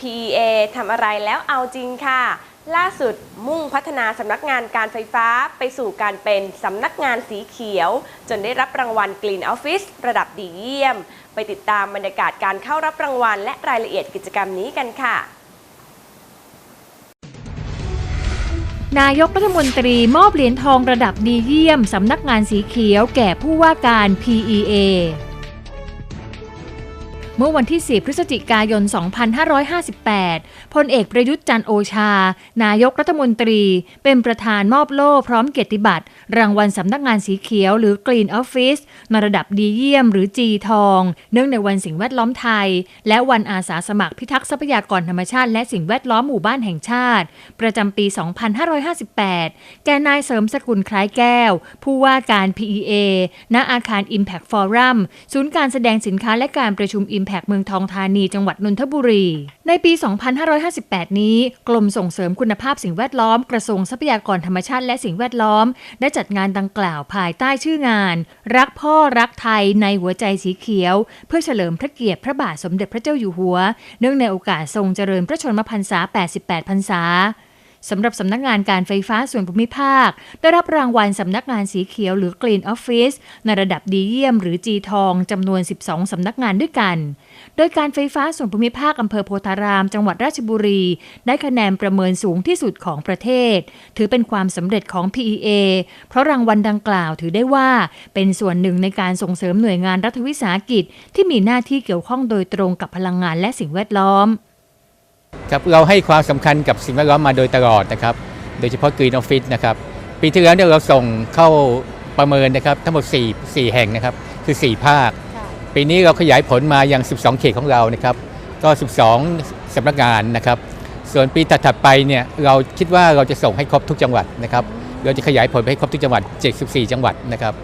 PEA ทำอะไรแล้วเอาจริงค่ะ ล่าสุดมุ่งพัฒนาสำนักงานการไฟฟ้าไปสู่การเป็นสำนักงานสีเขียว จนได้รับรางวัล Green Office ระดับดีเยี่ยม ไปติดตามบรรยากาศการเข้ารับรางวัล และรายละเอียดกิจกรรมนี้กันค่ะนายกรัฐมนตรีมอบเหรียญทองระดับดีเยี่ยม สำนักงานสีเขียวแก่ผู้ว่าการ PEA เมื่อวันที่ 4 พฤศจิกายน 2558 พลเอกประยุทธ์จันโอชา นายกรัฐมนตรี เป็นประธานมอบโล่พร้อมเกียรติบัตร รางวัลสำนักงานสีเขียวหรือ Green Office ในระดับดีเยี่ยมหรือ G ทอง เนื่องในวันสิ่งแวดล้อมไทย และวันอาสาสมัครพิทักษ์ทรัพยากรธรรมชาติและสิ่งแวดล้อมหมู่บ้านแห่งชาติ ประจำปี 2558 แก่นายเสริมสกุลคล้ายแก้ว ผู้ว่าการ PEA ณอาคาร Impact Forum ศูนย์การแสดงสินค้าและการประชุม Impact แพกเมืองทองธานีจังหวัดนนทบุรี ในปี 2558 นี้ กรมส่งเสริมคุณภาพสิ่งแวดล้อมกระทรวงทรัพยากรธรรมชาติและสิ่งแวดล้อม ได้จัดงานดังกล่าวภายใต้ชื่องาน รักพ่อรักไทยในหัวใจสีเขียว เพื่อเฉลิมพระเกียรติพระบาทสมเด็จพระเจ้าอยู่หัว เนื่องในโอกาสทรงเจริญพระชนมพรรษา 88 พรรษา สำหรับสำนักงานการไฟฟ้าส่วนภูมิภาค ได้รับรางวัลสำนักงานสีเขียวหรือ Green Office ในระดับดีเยี่ยมหรือ G ทองจำนวน 12 สำนักงานด้วยกัน โดยการไฟฟ้าส่วนภูมิภาคอำเภอโพธาราม จังหวัดราชบุรี ได้คะแนนประเมินสูงที่สุดของประเทศ ถือเป็นความสำเร็จของ PEA เพราะรางวัลดังกล่าวถือได้ว่า เป็นส่วนหนึ่งในการส่งเสริมหน่วยงานรัฐวิสาหกิจ ที่มีหน้าที่เกี่ยวข้องโดยตรงกับพลังงานและสิ่งแวดล้อม ครับเราให้ความสำคัญกับสิ่งแวดล้อมมาโดยตลอดนะครับ โดยเฉพาะ Green Office นะครับ ปีที่แล้วเนี่ยเราส่งเข้าประเมินนะครับทั้งหมด 4 4 แห่งนะครับ คือ 4 ภาค ปีนี้เราขยายผลมายัง12 เขตของเรานะครับ ก็ 12สำนักงานนะครับ ส่วนปีถัดๆไปเนี่ยเราคิดว่าเราจะส่งให้ครบทุกจังหวัดนะครับ เราจะขยายผลไปให้ครบทุกจังหวัด 74 จังหวัดนะครับ